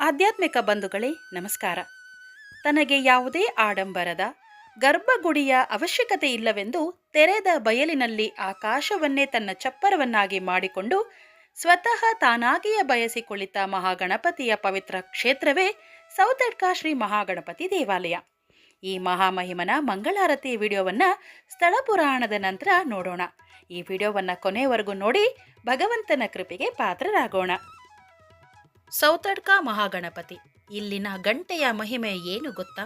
ಆಧ್ಯಾತ್ಮಿಕ ಬಂಧುಗಳೇ, ನಮಸ್ಕಾರ. ತನಗೆ ಯಾವುದೇ ಆಡಂಬರದ, ಗರ್ಭಗುಡಿಯ ಅವಶ್ಯಕತೆ ಇಲ್ಲವೆಂದು ತೆರೆದ ಬಯಲಿನಲ್ಲಿ ಆಕಾಶವನ್ನೇ ತನ್ನ ಚಪ್ಪರವನ್ನಾಗಿ ಮಾಡಿಕೊಂಡು ಸ್ವತಃ ತಾನಾಗಿಯೇ ಬಯಸಿ ಕುಳಿತ ಮಹಾಗಣಪತಿಯ ಪವಿತ್ರ ಕ್ಷೇತ್ರವೇ ಸೌತಡ್ಕ ಶ್ರೀ ಮಹಾಗಣಪತಿ ದೇವಾಲಯ. ಈ ಮಹಾಮಹಿಮನ ಮಂಗಳಾರತಿ ವಿಡಿಯೋವನ್ನು ಸ್ಥಳ ಪುರಾಣದ ನಂತರ ನೋಡೋಣ. ಈ ವಿಡಿಯೋವನ್ನು ಕೊನೆಯವರೆಗೂ ನೋಡಿ ಭಗವಂತನ ಕೃಪೆಗೆ ಪಾತ್ರರಾಗೋಣ. ಸೌತಡ್ಕ ಮಹಾಗಣಪತಿ. ಇಲ್ಲಿನ ಗಂಟೆಯ ಮಹಿಮೆ ಏನು ಗೊತ್ತಾ?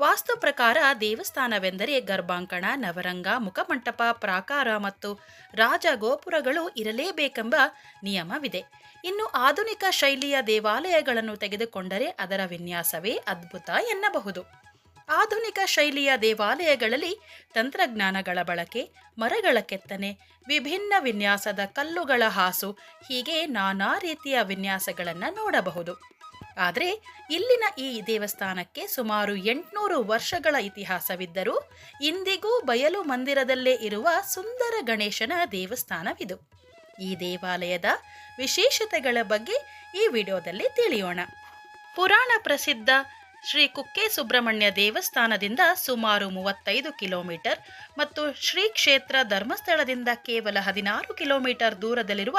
ವಾಸ್ತು ಪ್ರಕಾರ ದೇವಸ್ಥಾನವೆಂದರೆ ಗರ್ಭಾಂಕಣ, ನವರಂಗ, ಮುಖಮಂಟಪ, ಪ್ರಾಕಾರ ಮತ್ತು ರಾಜ ಗೋಪುರಗಳು ಇರಲೇಬೇಕೆಂಬ ನಿಯಮವಿದೆ. ಇನ್ನು ಆಧುನಿಕ ಶೈಲಿಯ ದೇವಾಲಯಗಳನ್ನು ತೆಗೆದುಕೊಂಡರೆ ಅದರ ವಿನ್ಯಾಸವೇ ಅದ್ಭುತ ಎನ್ನಬಹುದು. ಆಧುನಿಕ ಶೈಲಿಯ ದೇವಾಲಯಗಳಲ್ಲಿ ತಂತ್ರಜ್ಞಾನಗಳ ಬಳಕೆ, ಮರಗಳ ಕೆತ್ತನೆ, ವಿಭಿನ್ನ ವಿನ್ಯಾಸದ ಕಲ್ಲುಗಳ ಹಾಸು, ಹೀಗೆ ನಾನಾ ರೀತಿಯ ವಿನ್ಯಾಸಗಳನ್ನು ನೋಡಬಹುದು. ಆದರೆ, ಇಲ್ಲಿನ ಈ ದೇವಸ್ಥಾನಕ್ಕೆ ಸುಮಾರು ಎಂಟುನೂರು ವರ್ಷಗಳ ಇತಿಹಾಸವಿದ್ದರೂ, ಇಂದಿಗೂ ಬಯಲು ಮಂದಿರದಲ್ಲೇ ಇರುವ ಸುಂದರ ಗಣೇಶನ ದೇವಸ್ಥಾನವಿದು. ಈ ದೇವಾಲಯದ ವಿಶೇಷತೆಗಳ ಬಗ್ಗೆ ಈ ವಿಡಿಯೋದಲ್ಲಿ ತಿಳಿಯೋಣ. ಪುರಾಣ ಪ್ರಸಿದ್ಧ ಶ್ರೀ ಕುಕ್ಕೆ ಸುಬ್ರಹ್ಮಣ್ಯ ದೇವಸ್ಥಾನದಿಂದ ಸುಮಾರು ಮೂವತ್ತೈದು ಕಿಲೋಮೀಟರ್ ಮತ್ತು ಶ್ರೀ ಕ್ಷೇತ್ರ ಧರ್ಮಸ್ಥಳದಿಂದ ಕೇವಲ ಹದಿನಾರು ಕಿಲೋಮೀಟರ್ ದೂರದಲ್ಲಿರುವ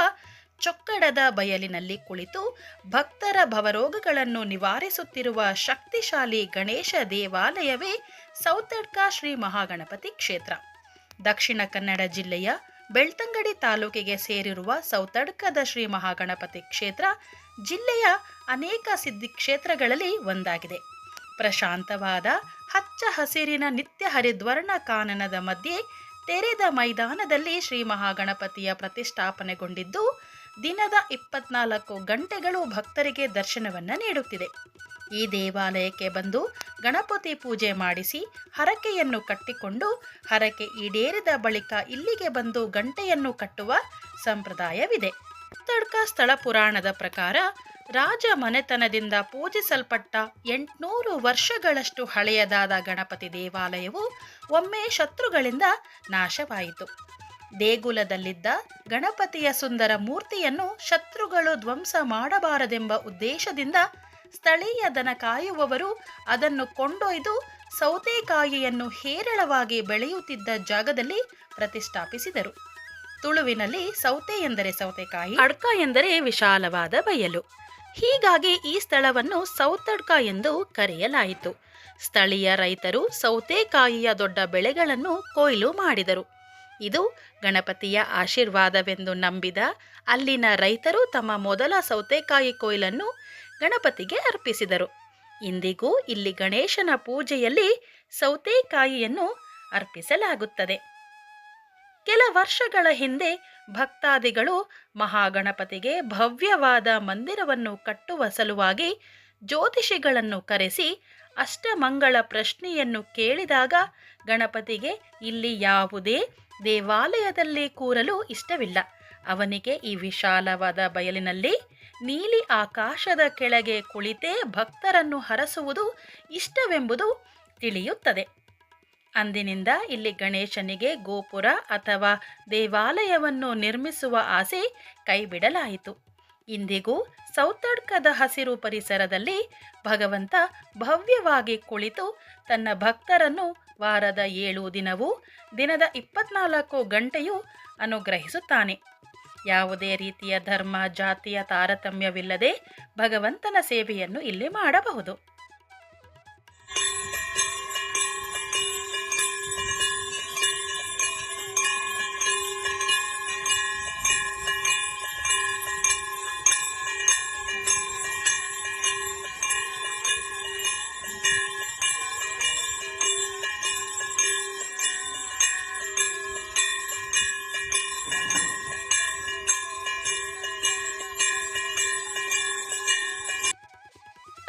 ಚೊಕ್ಕಡದ ಬಯಲಿನಲ್ಲಿ ಕುಳಿತು ಭಕ್ತರ ಭವರೋಗಗಳನ್ನು ನಿವಾರಿಸುತ್ತಿರುವ ಶಕ್ತಿಶಾಲಿ ಗಣೇಶ ದೇವಾಲಯವೇ ಸೌತಡ್ಕ ಶ್ರೀ ಮಹಾಗಣಪತಿ ಕ್ಷೇತ್ರ. ದಕ್ಷಿಣ ಕನ್ನಡ ಜಿಲ್ಲೆಯ ಬೆಳ್ತಂಗಡಿ ತಾಲೂಕಿಗೆ ಸೇರಿರುವ ಸೌತಡ್ಕದ ಶ್ರೀ ಮಹಾಗಣಪತಿ ಕ್ಷೇತ್ರ ಜಿಲ್ಲೆಯ ಅನೇಕ ಸಿದ್ಧಿ ಕ್ಷೇತ್ರಗಳಲ್ಲಿ ಒಂದಾಗಿದೆ. ಪ್ರಶಾಂತವಾದ ಹಚ್ಚ ಹಸಿರಿನ ನಿತ್ಯ ಹರಿದ್ವರ್ಣ ಕಾನನದ ಮಧ್ಯೆ ತೆರೆದ ಮೈದಾನದಲ್ಲಿ ಶ್ರೀ ಮಹಾಗಣಪತಿಯ ಪ್ರತಿಷ್ಠಾಪನೆಗೊಂಡಿದ್ದು, ದಿನದ ಇಪ್ಪತ್ನಾಲ್ಕು ಗಂಟೆಗಳು ಭಕ್ತರಿಗೆ ದರ್ಶನವನ್ನು ನೀಡುತ್ತಿದೆ. ಈ ದೇವಾಲಯಕ್ಕೆ ಬಂದು ಗಣಪತಿ ಪೂಜೆ ಮಾಡಿಸಿ ಹರಕೆಯನ್ನು ಕಟ್ಟಿಕೊಂಡು ಹರಕೆ ಈಡೇರಿದ ಬಳಿಕ ಇಲ್ಲಿಗೆ ಬಂದು ಗಂಟೆಯನ್ನು ಕಟ್ಟುವ ಸಂಪ್ರದಾಯವಿದೆ. ತಡ್ಕ ಸ್ಥಳ ಪುರಾಣದ ಪ್ರಕಾರ ರಾಜ ಮನೆತನದಿಂದ ಪೂಜಿಸಲ್ಪಟ್ಟ ಎಂಟುನೂರು ವರ್ಷಗಳಷ್ಟು ಹಳೆಯದಾದ ಗಣಪತಿ ದೇವಾಲಯವು ಒಮ್ಮೆ ಶತ್ರುಗಳಿಂದ ನಾಶವಾಯಿತು. ದೇಗುಲದಲ್ಲಿದ್ದ ಗಣಪತಿಯ ಸುಂದರ ಮೂರ್ತಿಯನ್ನು ಶತ್ರುಗಳು ಧ್ವಂಸ ಮಾಡಬಾರದೆಂಬ ಉದ್ದೇಶದಿಂದ ಸ್ಥಳೀಯ ದನ ಕಾಯುವವರು ಅದನ್ನು ಕೊಂಡೊಯ್ದು ಸೌತೆಕಾಯಿಯನ್ನು ಹೇರಳವಾಗಿ ಬೆಳೆಯುತ್ತಿದ್ದ ಜಾಗದಲ್ಲಿ ಪ್ರತಿಷ್ಠಾಪಿಸಿದರು. ತುಳುವಿನಲ್ಲಿ ಸೌತೆ ಎಂದರೆ ಸೌತೆಕಾಯಿ, ಅಡ್ಕ ಎಂದರೆ ವಿಶಾಲವಾದ ಬಯಲು. ಹೀಗಾಗಿ ಈ ಸ್ಥಳವನ್ನು ಸೌತಡ್ಕ ಎಂದು ಕರೆಯಲಾಯಿತು. ಸ್ಥಳೀಯ ರೈತರು ಸೌತೆಕಾಯಿಯ ದೊಡ್ಡ ಬೆಳೆಗಳನ್ನು ಕೊಯ್ಲು ಮಾಡಿದರು. ಇದು ಗಣಪತಿಯ ಆಶೀರ್ವಾದವೆಂದು ನಂಬಿದ ಅಲ್ಲಿನ ರೈತರು ತಮ್ಮ ಮೊದಲ ಸೌತೆಕಾಯಿ ಕೊಯ್ಲನ್ನು ಗಣಪತಿಗೆ ಅರ್ಪಿಸಿದರು. ಇಂದಿಗೂ ಇಲ್ಲಿ ಗಣೇಶನ ಪೂಜೆಯಲ್ಲಿ ಸೌತೆಕಾಯಿಯನ್ನು ಅರ್ಪಿಸಲಾಗುತ್ತದೆ. ಕೆಲ ವರ್ಷಗಳ ಹಿಂದೆ ಭಕ್ತಾದಿಗಳು ಮಹಾಗಣಪತಿಗೆ ಭವ್ಯವಾದ ಮಂದಿರವನ್ನು ಕಟ್ಟುವ ಸಲುವಾಗಿ ಜ್ಯೋತಿಷಿಗಳನ್ನು ಕರೆಸಿ ಅಷ್ಟಮಂಗಳ ಪ್ರಶ್ನೆಯನ್ನು ಕೇಳಿದಾಗ ಗಣಪತಿಗೆ ಇಲ್ಲಿ ಯಾವುದೇ ದೇವಾಲಯದಲ್ಲಿ ಕೂರಲು ಇಷ್ಟವಿಲ್ಲ. ಅವನಿಗೆ ಈ ವಿಶಾಲವಾದ ಬಯಲಿನಲ್ಲಿ ನೀಲಿ ಆಕಾಶದ ಕೆಳಗೆ ಕುಳಿತೇ ಭಕ್ತರನ್ನು ಹರಸುವುದು ಇಷ್ಟವೆಂಬುದು ತಿಳಿಯುತ್ತದೆ. ಅಂದಿನಿಂದ ಇಲ್ಲಿ ಗಣೇಶನಿಗೆ ಗೋಪುರ ಅಥವಾ ದೇವಾಲಯವನ್ನು ನಿರ್ಮಿಸುವ ಆಸೆ ಕೈಬಿಡಲಾಯಿತು. ಇಂದಿಗೂ ಸೌತಡ್ಕದ ಹಸಿರು ಪರಿಸರದಲ್ಲಿ ಭಗವಂತ ಭವ್ಯವಾಗಿ ಕುಳಿತು ತನ್ನ ಭಕ್ತರನ್ನು ವಾರದ ಏಳು ದಿನವೂ ದಿನದ ಇಪ್ಪತ್ನಾಲ್ಕು ಗಂಟೆಯೂ ಅನುಗ್ರಹಿಸುತ್ತಾನೆ. ಯಾವುದೇ ರೀತಿಯ ಧರ್ಮ, ಜಾತಿಯ ತಾರತಮ್ಯವಿಲ್ಲದೆ ಭಗವಂತನ ಸೇವೆಯನ್ನು ಇಲ್ಲಿ ಮಾಡಬಹುದು.